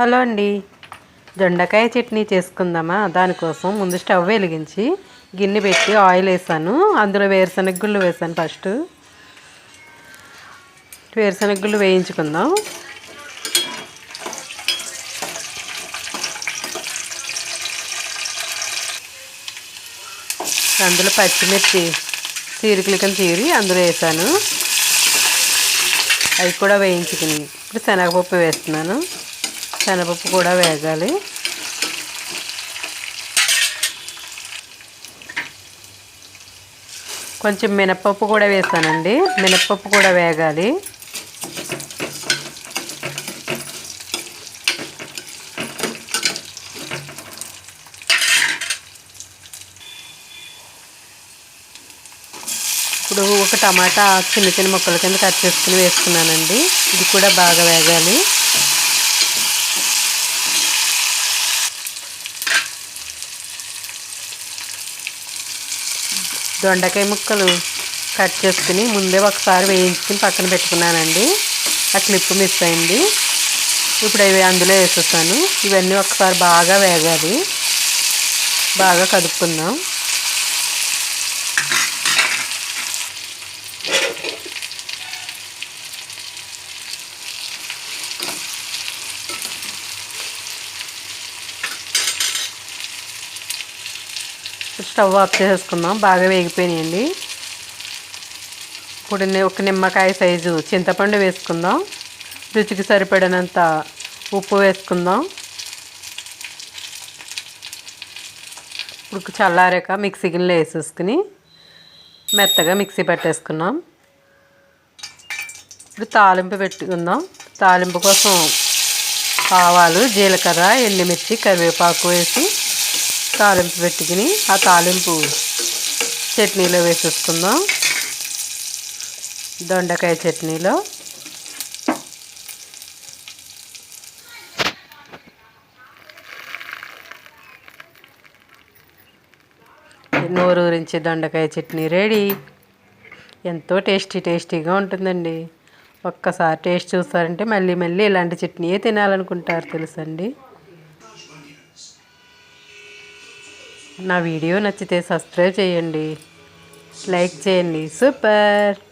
Hello అండి. దొండకాయ చట్నీ చేసుకుందామా? దానికోసం ముందు స్టవ్ వెలిగించి గిన్నె పెట్టి ఆయిల్ వేసాను. అందులో వేరుశనగ గుళ్ళు వేసాను ఫస్ట్. వేరుశనగ గుళ్ళు వేయించుకుందాం. అందులో పచ్చిమిర్చి చీరికలు తీరి చీరి అందులో వేసాను. అవి కూడా వేయించుకుని ఇప్పుడు శనగపప్పు వేస్తున్నాను. శనగపప్పు కూడా వేగాలి. కొంచెం మినప్పప్పు కూడా వేసానండి. మినప్పప్పు కూడా వేగాలి. ఇప్పుడు ఒక టమాటా చిన్న చిన్న ముక్కల కింద కట్ చేసుకుని వేసుకున్నానండి. ఇది కూడా బాగా వేగాలి. దొండకాయ ముక్కలు కట్ చేసుకుని ముందే ఒకసారి వేయించుకుని పక్కన పెట్టుకున్నానండి. ఆ క్లిప్ మిస్ అయింది. ఇప్పుడు అవి అందులో వేసేస్తాను. ఇవన్నీ ఒకసారి బాగా వేగాలి. బాగా కదుపుకుందాం. స్టవ్ ఆఫ్ చేసేసుకుందాం. బాగా వేగిపోయినాయండి. ఇప్పుడు ఒక నిమ్మకాయ సైజు చింతపండు వేసుకుందాం. రుచికి సరిపడినంత ఉప్పు వేసుకుందాం. ఇప్పుడు చల్లారాక మిక్సీ గిన్నెలో వేసేసుకుని మెత్తగా మిక్సీ పెట్టేసుకున్నాం ఇప్పుడు తాలింపు పెట్టుకుందాం. తాలింపు కోసం ఆవాలు జీలకర్ర ఎండుమిర్చి కరివేపాకు వేసి తాలింపు పెట్టుకుని ఆ తాలింపు చట్నీలో వేసేసుకుందాం. దొండకాయ చట్నీలో. నోరూరించి దొండకాయ చట్నీ రెడీ. ఎంతో టేస్టీ టేస్టీగా ఉంటుందండి. ఒక్కసారి టేస్ట్ చూస్తారంటే మళ్ళీ మళ్ళీ ఇలాంటి చట్నీయే తినాలనుకుంటారు తెలుసండి. నా వీడియో నచ్చితే సబ్స్క్రైబ్ చేయండి. లైక్ చేయండి. సూపర్.